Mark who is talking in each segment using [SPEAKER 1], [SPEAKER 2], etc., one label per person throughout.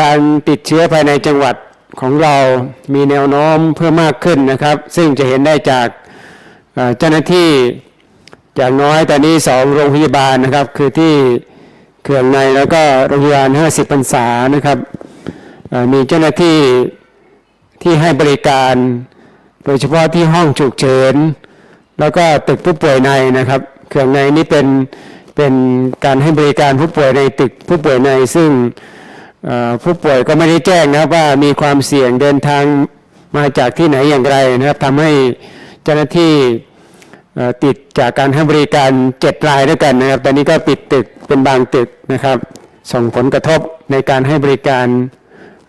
[SPEAKER 1] การติดเชื้อภายในจังหวัดของเรามีแนวโน้มเพิ่มมากขึ้นนะครับ ซึ่งจะเห็นได้จากเจ้าหน้าที่อย่างน้อยตอนนี้สองโรงพยาบาลนะครับ คือที่เขื่องในแล้วก็โรงพยาบาล 50พรรษานะครับมีเจ้าหน้าที่ที่ให้บริการ โดยเฉพาะที่ห้องฉุกเฉินแล้วก็ตึกผู้ป่วยในนะครับเขื่องในนี่เป็นเป็นการให้บริการผู้ป่วยในตึกผู้ป่วยในซึ่ง ผู้ป่วยก็ไม่ได้แจ้งนะว่ามีความเสี่ยงเดินทางมาจากที่ไหนอย่างไรนะครับทำให้เจ้าหน้าที่ติดจากการให้บริการเจ็ดรายด้วยกันนะครับ ตอนนี้ก็ปิดตึกเป็นบางตึกนะครับ ส่งผลกระทบในการให้บริการ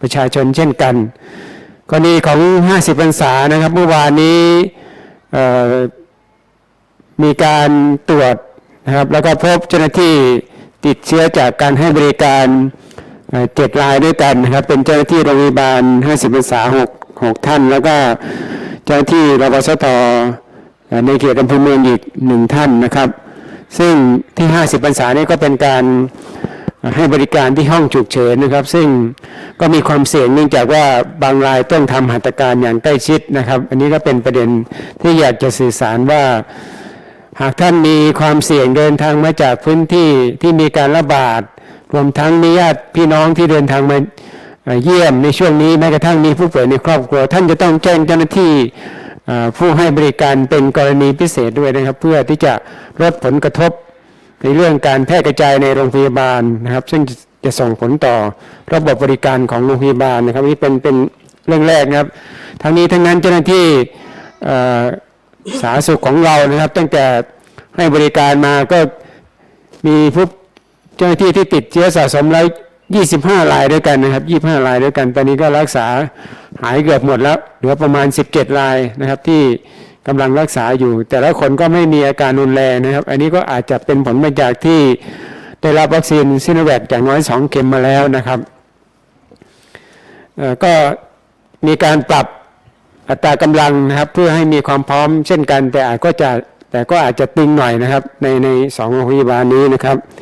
[SPEAKER 1] ประชาชนเช่นกัน กรณีของ 50พรรษานะครับ เมื่อวานนี้มีการตรวจนะครับ แล้วก็พบเจ้าหน้าที่ติดเชื้อจากการให้บริการ เจ็ดรายด้วยกันนะครับ เป็นเจ้าหน้าที่โรงพยาบาล50พรรษาหกหกท่าน แล้วก็เจ้าหน้าที่รปสตในเขตอำเภอเมืองอีกหนึ่งท่านนะครับ ซึ่งที่50พรรษานี้ก็เป็นการให้บริการที่ห้องฉุกเฉินนะครับ ซึ่งก็มีความเสี่ยงเนื่องจากว่าบางรายต้องทำหัตถการอย่างใกล้ชิดนะครับ อันนี้ก็เป็นประเด็นที่อยากจะสื่อสารว่า หากท่านมีความเสี่ยงเดินทางมาจากพื้นที่ที่มีการระบาด รวมทั้งมีญาติพี่น้องที่เดินทางมาเยี่ยมในช่วงนี้แม้กระทั่งมีผู้ป่วยในครอบครัว ท่านจะต้องแจ้งเจ้าหน้าที่ผู้ให้บริการเป็นกรณีพิเศษด้วยนะครับ เพื่อที่จะลดผลกระทบในเรื่องการแพร่กระจายในโรงพยาบาลนะครับ ซึ่งจะส่งผลต่อระบบบริการของโรงพยาบาลนะครับนี่เป็นเป็นเรื่องแรกนะครับ ทั้งนี้ทั้งนั้นเจ้าหน้าที่ สาธารณสุขของเรานะครับ ตั้งแต่ให้บริการมาก็มีผู้เจ้าหน้าที่ที่ติดเชื้อสะสมแล้ว25รายด้วยกันนะครับ25รายด้วยกัน ตอนนี้ก็รักษาหายเกือบหมดแล้วเหลือประมาณ 17รายนะครับที่กำลังรักษาอยู่ แต่ละคนก็ไม่มีอาการรุนแรงนะครับ อันนี้ก็อาจจะเป็นผลมาจากที่ได้รับวัคซีนซิโนแวคอย่างน้อย 2 เข็มมาแล้วนะครับก็มีการปรับ อัตรากำลังนะครับ เพื่อให้มีความพร้อมเช่นกัน แต่อาจก็จะแต่ก็อาจจะตึงหน่อยนะครับ ในในสองโรงพยาบาลนี้นะครับ